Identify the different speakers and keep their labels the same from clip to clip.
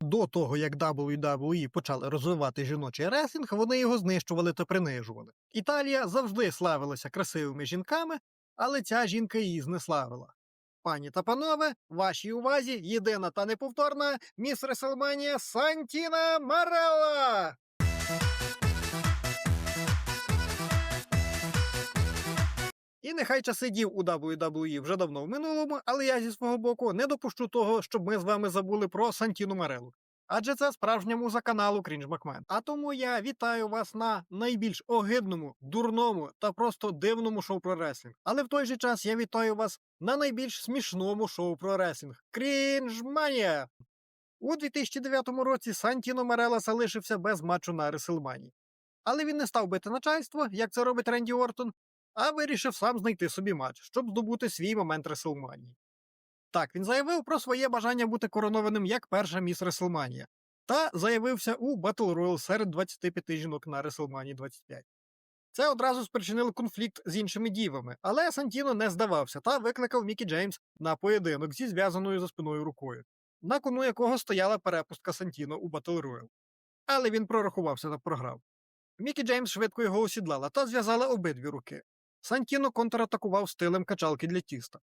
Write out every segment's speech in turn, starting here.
Speaker 1: До того, як WWE почали розвивати жіночий рестлінг, вони його знищували та принижували. Італія завжди славилася красивими жінками, але ця жінка її знеславила. Пані та панове, вашій увазі єдина та неповторна міс Реселманія Сантіна Марелла! І нехай часи дів у WWE вже давно в минулому, але я зі свого боку не допущу того, щоб ми з вами забули про Сантіну Марелу. Адже це справжня муза каналу Крінж Макмен. А тому я вітаю вас на найбільш огидному, дурному та просто дивному шоу про реслінг. Але в той же час я вітаю вас на найбільш смішному шоу про реслінг Крінж Манія. У 2009 році Сантіно Марела залишився без матчу на Реселмані. Але він не став бити начальство, як це робить Ренді Ортон, а вирішив сам знайти собі матч, щоб здобути свій момент Реселманії. Так, він заявив про своє бажання бути коронованим як перша міс Реселманія, та заявився у Battle Royale серед 25 жінок на Реселманії 25. Це одразу спричинило конфлікт з іншими дівами, але Сантіно не здавався та викликав Мікі Джеймс на поєдинок зі зв'язаною за спиною рукою, на кону якого стояла перепустка Сантіно у Battle Royale. Але він прорахувався та програв. Мікі Джеймс швидко його осідлала та зв'язала обидві руки. Сантіно контратакував стилем качалки для тіста,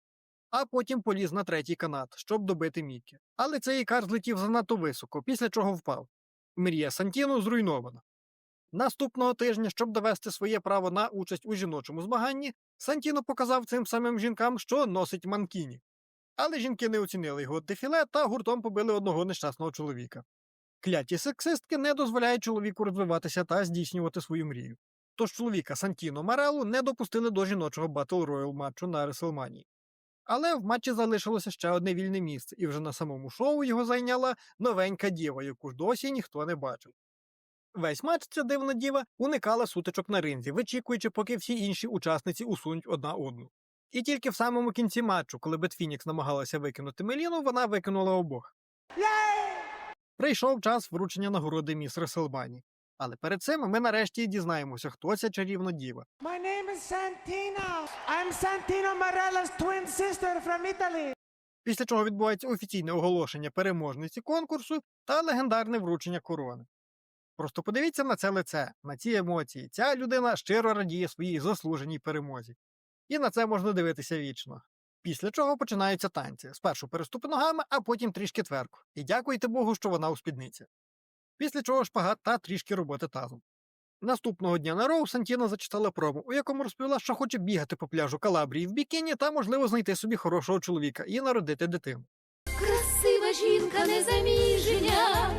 Speaker 1: а потім поліз на третій канат, щоб добити Мікі. Але цей ікар злетів занадто високо, після чого впав. Мрія Сантіно зруйнована. Наступного тижня, щоб довести своє право на участь у жіночому змаганні, Сантіно показав цим самим жінкам, що носить манкіні. Але жінки не оцінили його дефіле та гуртом побили одного нещасного чоловіка. Кляті сексистки не дозволяють чоловіку розвиватися та здійснювати свою мрію. Тож чоловіка Сантіно Марелу не допустили до жіночого Battle Royale матчу на Реселманії. Але в матчі залишилося ще одне вільне місце, і вже на самому шоу його зайняла новенька діва, яку ж досі ніхто не бачив. Весь матч ця дивна діва уникала сутичок на ринзі, вичікуючи, поки всі інші учасниці усунуть одна одну. І тільки в самому кінці матчу, коли Бетфінікс намагалася викинути Меліну, вона викинула обох. Прийшов час вручення нагороди міс Реселмані. Але перед цим ми нарешті дізнаємося, хто ця чарівна діва.
Speaker 2: My name is Santino. I'm Santino Marella's twin sister from Italy.
Speaker 1: Після чого відбувається офіційне оголошення переможниці конкурсу та легендарне вручення корони. Просто подивіться на це лице, на ці емоції. Ця людина щиро радіє своїй заслуженій перемозі. І на це можна дивитися вічно. Після чого починаються танці. Спершу переступи ногами, а потім трішки тверку. І дякуйте Богу, що вона у спідниці. Після чого шпагат та трішки роботи тазом. Наступного дня на Роу Сантіна зачитала промо, у якому розповіла, що хоче бігати по пляжу Калабрії в бікіні та, можливо, знайти собі хорошого чоловіка і народити дитину.
Speaker 3: Красива жінка незаміжня.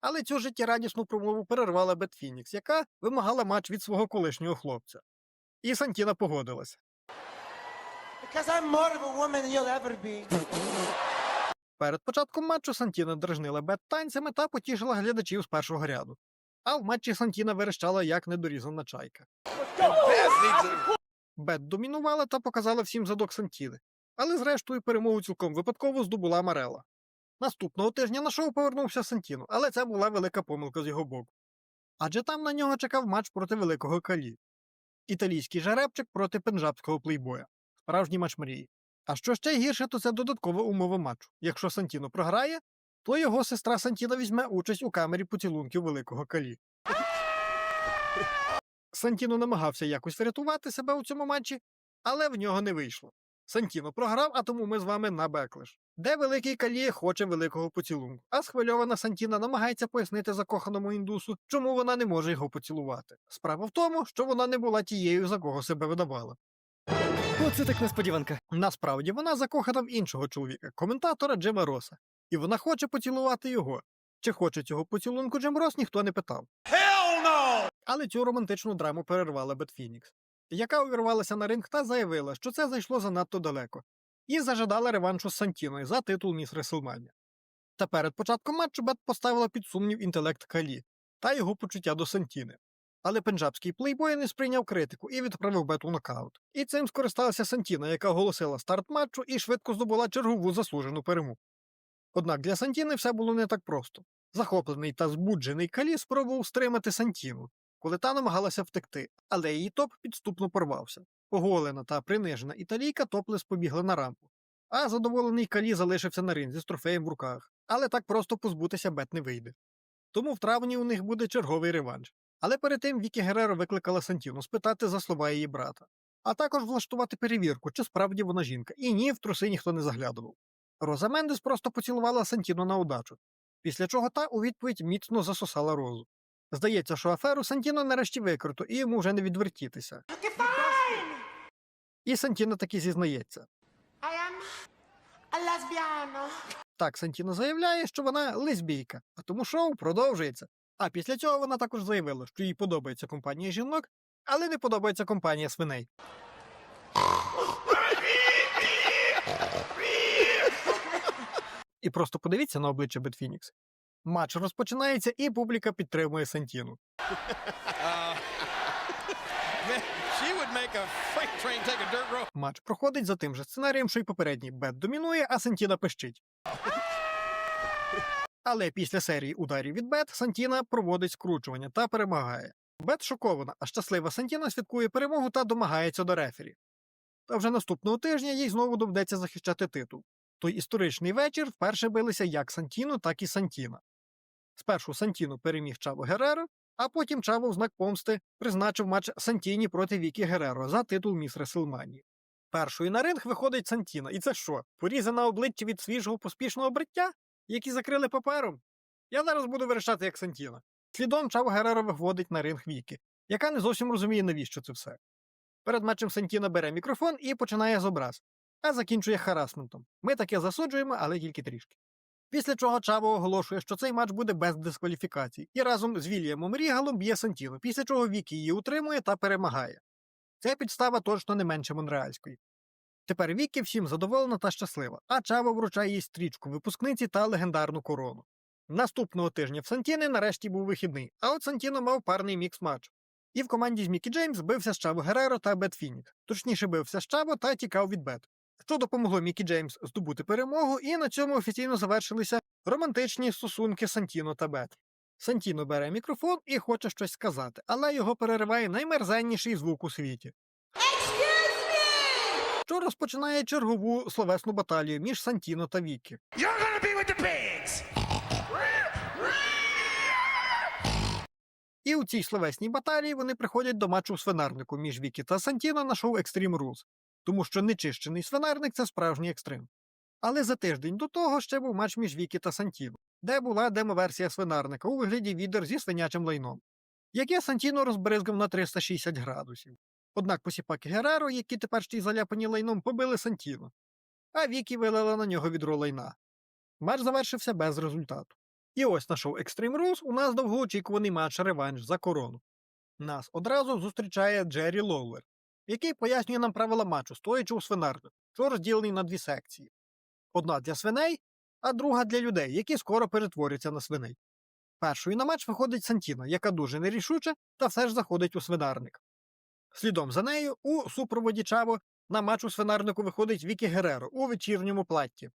Speaker 1: Але цю життєрадісну промову перервала Бет Фінікс, яка вимагала матч від свого колишнього хлопця. І Сантіна погодилася.
Speaker 2: Because I'm more of a woman than you'll ever be.
Speaker 1: Перед початком матчу Сантіна дражнила Бет танцями та потішила глядачів з першого ряду. А в матчі Сантіна верещала як недорізана чайка. Бет домінувала та показала всім задок Сантіни, але зрештою перемогу цілком випадково здобула Марела. Наступного тижня на шоу повернувся Сантіно, але це була велика помилка з його боку. Адже там на нього чекав матч проти великого калі. Італійський жеребчик проти пенджабського плейбоя. Справжній матч мрії. А що ще гірше, то це додаткова умова матчу. Якщо Сантіно програє, то його сестра Сантіна візьме участь у камері поцілунків великого калі. Сантіно намагався якось врятувати себе у цьому матчі, але в нього не вийшло. Сантіно програв, а тому ми з вами на беклиш, де великий каліє хоче великого поцілунку, а схвильована Сантіна намагається пояснити закоханому індусу, чому вона не може його поцілувати. Справа в тому, що вона не була тією, за кого себе видавала.
Speaker 4: Оце так несподіванка.
Speaker 1: Насправді вона закохана в іншого чоловіка, коментатора Джима Роса, і вона хоче поцілувати його. Чи хоче цього поцілунку Джим Рос, ніхто не питав. Але цю романтичну драму перервала Бет Фінікс, яка увірвалася на ринг та заявила, що це зайшло занадто далеко, і зажадала реваншу з Сантіною за титул Міс Реселмання. Та перед початком матчу Бет поставила під сумнів інтелект Калі та його почуття до Сантіни. Але пенджабський плейбой не сприйняв критику і відправив Бет у нокаут. І цим скористалася Сантіна, яка оголосила старт матчу і швидко здобула чергову заслужену перемогу. Однак для Сантіни все було не так просто. Захоплений та збуджений Калі спробував стримати Сантіну, коли та намагалася втекти, але її топ підступно порвався. Оголена та принижена італійка топлес побігла на рампу. а задоволений Калі залишився на ринзі з трофеєм в руках. Але так просто позбутися бет не вийде. Тому в травні у них буде черговий реванш. Але перед тим Вікі Гереро викликала Сантіну спитати за слова її брата, а також влаштувати перевірку, чи справді вона жінка, і ні, в труси ніхто не заглядував. Роза Мендес просто поцілувала Сантіну на удачу, після чого та у відповідь міцно засосала розу. Здається, що аферу Сантіно нарешті викрито, і йому вже не відвертітися. І Сантіно таки зізнається.
Speaker 2: I am a.
Speaker 1: Так, Сантіно заявляє, що вона лесбійка, а тому шоу продовжується. А після цього вона також заявила, що їй подобається компанія жінок, але не подобається компанія свиней. І просто подивіться на обличчя Бетфінікс. Матч розпочинається, і публіка підтримує Сантіну. Матч проходить за тим же сценарієм, що й попередній. Бет домінує, а Сантіна пищить. Але після серії ударів від Бет Сантіна проводить скручування та перемагає. Бет шокована, а щаслива Сантіна святкує перемогу та домагається до рефері. Та вже наступного тижня їй знову доведеться захищати титул. Той історичний вечір вперше билися як Сантіно, так і Сантіна. Спершу Сантіно переміг Чаво Гереро, а потім Чаво в знак помсти призначив матч Сантіні проти Вікі Гереро за титул міс Реселманії. Першою на ринг виходить Сантіна. І це що? Порізана обличчя від свіжого поспішного бриття, які закрили папером? Я зараз буду вирішати як Сантіна. Слідом Чаво Гереро виходить на ринг Вікі, яка не зовсім розуміє, навіщо це все. Перед матчем Сантіна бере мікрофон і починає з образ, а закінчує харасментом. Ми таке засуджуємо, але тільки трішки. Після чого Чаво оголошує, що цей матч буде без дискваліфікацій, і разом з Вільямом Рігалом б'є Сантіно, після чого Вікі її утримує та перемагає. Ця підстава точно не менше монреальської. Тепер Вікі всім задоволена та щаслива, а Чаво вручає їй стрічку випускниці та легендарну корону. Наступного тижня в Сантіни нарешті був вихідний, а от Сантіно мав парний мікс матч. І в команді з Мікі Джеймс бився з Чаво Гереро та Бет Фінік. Точніше бився з Чаво та тікав від Бет. Що допомогло Мікі Джеймс здобути перемогу, і на цьому офіційно завершилися романтичні стосунки Сантіно та Бет. Сантіно бере мікрофон і хоче щось сказати, але його перериває наймерзенніший звук у світі. Що розпочинає чергову словесну баталію між Сантіно та Вікі. І у цій словесній баталії вони приходять до матчу в свинарнику між Вікі та Сантіно на шоу Extreme Rules, тому що нечищений свинарник це справжній екстрим. Але за тиждень до того ще був матч між Вікі та Сантіно, де була демо-версія свинарника у вигляді відер зі свинячим лайном, яке Сантіно розбризгав на 360 градусів. Однак посіпаки Гераро, які тепер ще й заляпані лайном, побили Сантіно, а Вікі вилила на нього відро лайна. Матч завершився без результату. І ось на шоу Extreme Rules у нас довгоочікуваний матч реванш за корону. Нас одразу зустрічає Джері Лоулер, який пояснює нам правила матчу, стоячи у свинарнику, що розділений на дві секції: одна для свиней, а друга для людей, які скоро перетворяться на свиней. Першою на матч виходить Сантіна, яка дуже нерішуча та все ж заходить у свинарник. Слідом за нею у супроводі Чаво на матч у свинарнику виходить Вікі Гереро у вечірньому платті.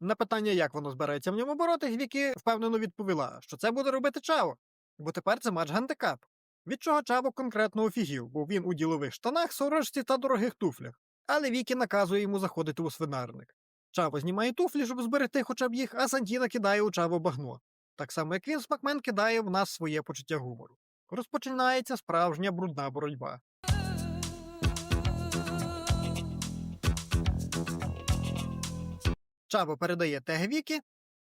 Speaker 1: На питання, як воно збирається в ньому боротись, Вікі впевнено відповіла, що це буде робити Чаво, бо тепер це матч гандикап. Від чого Чаво конкретно офігів, бо він у ділових штанах, сорочці та дорогих туфлях. Але Вікі наказує йому заходити у свинарник. Чаво знімає туфлі, щоб зберегти хоча б їх, а Сантіна кидає у Чаво багно. Так само, як він Смакмен кидає в нас своє почуття гумору. Розпочинається справжня брудна боротьба. Чаво передає тег Вікі,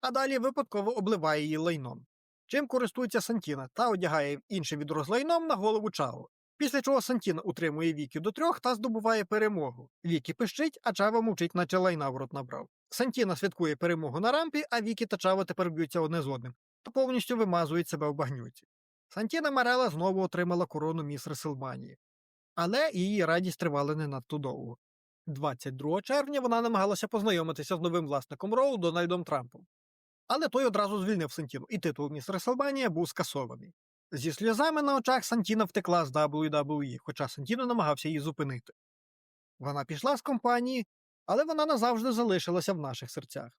Speaker 1: а далі випадково обливає її лайном. Чим користується Сантіна та одягає інше відро з лайном на голову Чаво. Після чого Сантіна утримує Вікі до трьох та здобуває перемогу. Вікі пищить, а Чаво мовчить, наче лайна в рот набрав. Сантіна святкує перемогу на рампі, а Вікі та Чаво тепер б'ються одне з одним та повністю вимазують себе в багнюці. Сантіна Марела знову отримала корону міс Реселманії. Але її радість тривала не надто довго. 22 червня вона намагалася познайомитися з новим власником Роу Дональдом Трампом. Але той одразу звільнив Сантіну, і титул міс Реселманія був скасований. Зі сльозами на очах Сантіна втекла з WWE, хоча Сантіно намагався її зупинити. Вона пішла з компанії, але вона назавжди залишилася в наших серцях.